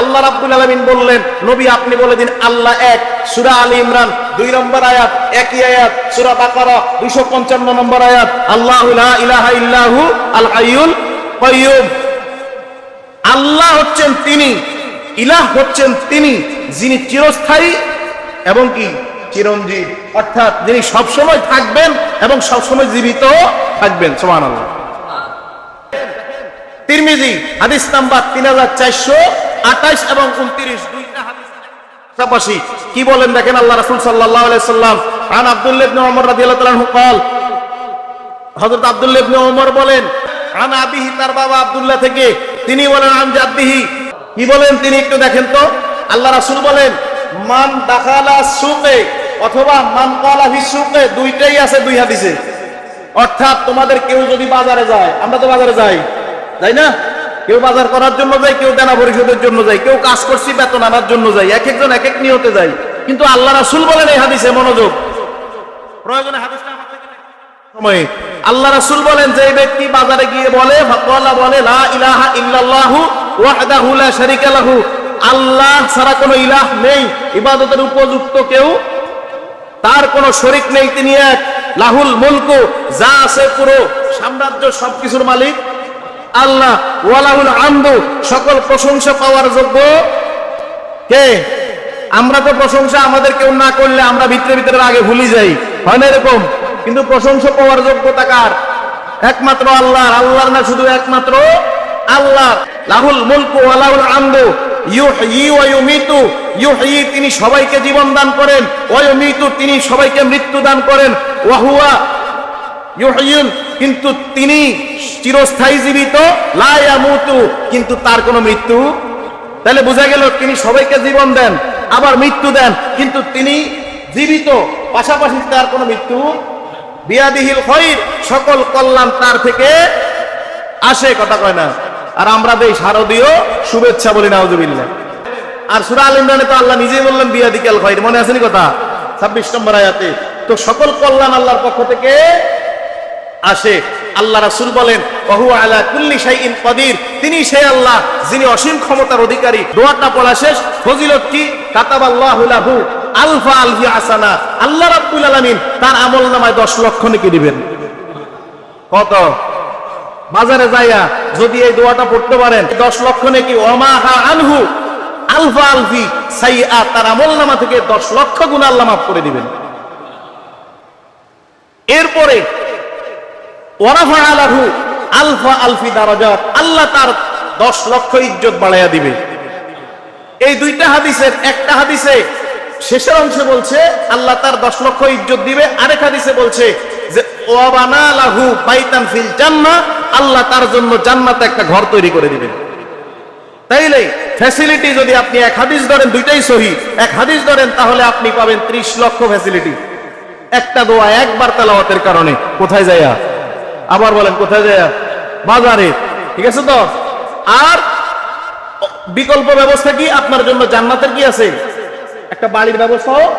আল্লাহ রাব্বুল আলামিন বললেন, নবী আপনি বলে দিন, আল্লাহ এক, সূরা আলী ইমরান, দুই নম্বর আয়াত, একই আয়াত, সূরা বাকারা 255 নম্বর আয়াত, আল্লাহু লা ইলাহা ইল্লাহু আল হাইয়ুল কাইয়্যুম আল্লাহ হচ্ছেন তিনি, ইলাহ হচ্ছেন তিনি, যিনি চিরস্থায়ী এবং কি? চিরঞ্জীব। অর্থাৎ যিনি সবসময় থাকবেন এবং সবসময় জীবিত থাকবেন। সমান আল্লাহ তিরমিজি, হাদিস নাম্বার তিন হাজার চারশো আঠাইশ এবং উনত্রিশ দুইটা হাদিস পাশাপাশি কি বলেন দেখেন আল্লাহ রাসূল সাল্লাল্লাহু আলাইহি সাল্লাম আন আব্দুল্লাহ ইবনে ওমর রাদিয়াল্লাহু তাআলা আনহু قال হযরত আব্দুল্লাহ ইবনে ওমর বলেন আন আবিহি তার বাবা আব্দুল্লাহ থেকে তিনি বলেন আন জাদ্দিহি কি বলেন তিনি একটু দেখেন তো আল্লাহ রাসূল বলেন মান দাখালা সুকে অথবা মান ক্বালা ফি সুকে দুইটাই আছে দুই হাদিসে অর্থাৎ তোমাদের কেউ যদি বাজারে যায় আমরা তো বাজারে যাই যাই না কেউ বাজার করার জন্য যায় কেউ দেনা পরিশোধের জন্য যায় কেউ কাজ করছি বেতন আনার জন্য যায় এক একজন এক এক নিয়তে যায়। কিন্তু আল্লাহ রাসূল বলেন এই হাদিসে মনোযোগ। প্রয়োজনে হাদিসটা সময়ে আল্লাহ রাসূল বলেন যে ব্যক্তি বাজারে গিয়ে বলে বলে লা ইলাহা ইল্লাল্লাহু ওয়াহদাহু লা শারীকা লাহু আল্লাহ ছাড়া কোনো ইলাহ নেই ইবাদতের উপযুক্ত কেউ। তার কোনো শরিক নেই তিনি এক। লাহুল মুলকু যা আছে পুরো সাম্রাজ্য সবকিছুর মালিক। আল্লাহ, ওয়ালাহুল আমদু, সকল প্রশংসা পাওয়ার যোগ্য কে? আমরা তো প্রশংসা আমাদের কেউ না করলে আমরা ভিতরে ভিতরে আগে ভুলি যাই। হয় না এরকম? কিন্তু প্রশংসা পাওয়ার যোগ্যতা কার? একমাত্র আল্লাহ আল্লাহর না শুধু একমাত্র আল্লাহ লাহুল মুলকু ওয়ালাহুল আমদু। তিনি সবাইকে জীবন দান করেন। তিনি সবাইকে মৃত্যু দান করেন। ওয়া হুয়া ইউহয়িন কিন্তু তিনি চিরস্থায়ী জীবিত, লা ইয়ামুতু, কিন্তু তার কোনো মৃত্যু। তাহলে বোঝা গেল তিনি সবাইকে জীবন দেন, আবার মৃত্যু দেন, কিন্তু তিনি জীবিত, পাশাপাশি তার কোনো মৃত্যু বিয়াদিহিল খৈর, সকল কল্যাণ তার থেকে আসে, কথা কয় না। আর আমরা দেই শারদীয় শুভেচ্ছা বলি, নাউজুবিল্লাহ। আর সুরা আল ইমরানে তো আল্লাহ নিজেই বললেন বিয়াদিকাল খৈর, মনে আছেনি কথা? 26 নম্বর আয়াতে, তো সকল কল্যাণ আল্লাহর পক্ষ থেকে আসে। আল্লাহ রাসূল বলেন ওহু আলা কুল্লি কাদির। তিনি সেই আল্লাহ, যিনি অসীম ক্ষমতার অধিকারী। দোয়াটা পড়া শেষ। ফজিলত কি? আলফা আসানা আল্লাহ তার আমল নামায় 10 লক্ষ দিবেন। কত? বাজারে যাইয়া যদি এই দোয়াটা পড়তে পারেন 10 লক্ষ নেকি। ওমাহা আনহু আলফা আলফি তার আমল নামা থেকে 10 লক্ষ গুণ আল্লাহ মাফ করে দিবেন। এরপরে ওয়ারাফা আলফা আলফি দারাজাত, আল্লাহ তার দশ লক্ষ ইজ্জত বাড়াইয়া দিবে। এই দুইটা হাদিসের একটা হাদিসে শেষের অংশে বলছে, আল্লাহ তার দশ লক্ষ ইজ্জত দিবে। আরেক হাদিসে বলছে যে ওয়াবানা লাহু বাইতান ফিল জান্নাহ আল্লাহ তার জন্য জান্নাতে একটা ঘর তৈরি করে দিবেন। তাইলে ফ্যাসিলিটি যদি আপনি এক হাদিস ধরেন, দুইটাই সহি। এক হাদিস ধরেন, তাহলে আপনি পাবেন ত্রিশ লক্ষ ফ্যাসিলিটি একটা দোয়া একবার তেলাওয়াতের কারণে। কোথায় যাইয়া? আবার বলেন, কোথায় যায়? বাজারে। ঠিক আছে তো? আর বিকল্প ব্যবস্থা কি? আপনার জন্য জান্নাতের কি আছে? একটা বাড়ির ব্যবস্থাও